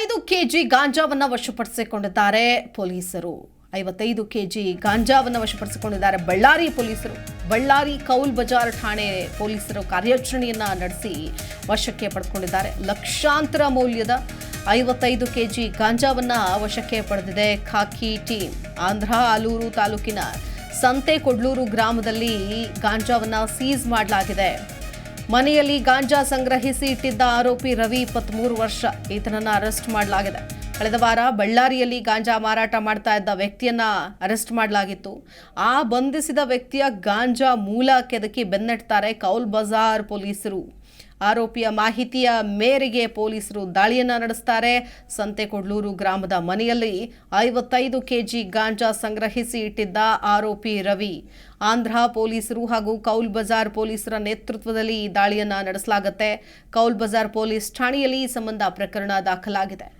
ಐವತ್ತೈದು ಕೆಜಿ ಗಾಂಜಾವನ್ನು ವಶಪಡಿಸಿಕೊಂಡಿದ್ದಾರೆ ಪೊಲೀಸರು. ಐವತ್ತೈದು ಕೆಜಿ ಗಾಂಜಾವನ್ನು ವಶಪಡಿಸಿಕೊಂಡಿದ್ದಾರೆ ಬಳ್ಳಾರಿ ಪೊಲೀಸರು. ಬಳ್ಳಾರಿ ಕೌಲ್ ಬಜಾರ್ ಠಾಣೆ ಪೊಲೀಸರು ಕಾರ್ಯಾಚರಣೆಯನ್ನ ನಡೆಸಿ ವಶಕ್ಕೆ ಪಡೆದುಕೊಂಡಿದ್ದಾರೆ ಲಕ್ಷಾಂತರ ಮೌಲ್ಯದ ಐವತ್ತೈದು ಕೆಜಿ ಗಾಂಜಾವನ್ನು ವಶಕ್ಕೆ ಪಡೆದಿದೆ ಖಾಕಿ ಟೀಮ್. ಆಂಧ್ರ ಆಲೂರು ತಾಲೂಕಿನ ಸಂತೆ ಕೊಡ್ಲೂರು ಗ್ರಾಮದಲ್ಲಿ ಗಾಂಜಾವನ್ನು ಸೀಸ್ ಮಾಡಲಾಗಿದೆ. ಮನೆಯಲ್ಲಿ ಗಾಂಜಾ ಸಂಗ್ರಹಿಸಿ ಇಟ್ಟಿದ್ದ ಆರೋಪಿ ರವಿ ಇಪ್ಪತ್ಮೂರು ವರ್ಷ. ಈತನನ್ನು ಅರೆಸ್ಟ್ ಮಾಡಲಾಗಿದೆ. ಕಳೆದ ವಾರ ಬಳ್ಳಾರಿಯಲ್ಲಿ ಗಾಂಜಾ ಮಾರಾಟ ಮಾಡ್ತಾ ಇದ್ದ ವ್ಯಕ್ತಿಯನ್ನ ಅರೆಸ್ಟ್ ಮಾಡಲಾಗಿತ್ತು. ಆ ಬಂಧಿಸಿದ ವ್ಯಕ್ತಿಯ ಗಾಂಜಾ ಮೂಲ ಕೆದಕಿ ಬೆನ್ನಟ್ತಾರೆ ಕೌಲ್ ಬಜಾರ್ ಪೊಲೀಸರು. ಆರೋಪಿಯ ಮಾಹಿತಿಯ ಮೇರೆಗೆ ಪೊಲೀಸರು ದಾಳಿಯನ್ನ ನಡೆಸ್ತಾರೆ. ಸಂತೆಕೊಡ್ಲೂರು ಗ್ರಾಮದ ಮನೆಯಲ್ಲಿ ಐವತ್ತೈದು ಕೆಜಿ ಗಾಂಜಾ ಸಂಗ್ರಹಿಸಿ ಇಟ್ಟಿದ್ದ ಆರೋಪಿ ರವಿ. ಆಂಧ್ರ ಪೊಲೀಸರು ಹಾಗೂ ಕೌಲ್ ಬಜಾರ್ ಪೊಲೀಸರ ನೇತೃತ್ವದಲ್ಲಿ ಈ ದಾಳಿಯನ್ನ ನಡೆಸಲಾಗುತ್ತೆ. ಕೌಲ್ ಬಜಾರ್ ಪೊಲೀಸ್ ಠಾಣೆಯಲ್ಲಿ ಈ ಸಂಬಂಧ ಪ್ರಕರಣ ದಾಖಲಾಗಿದೆ.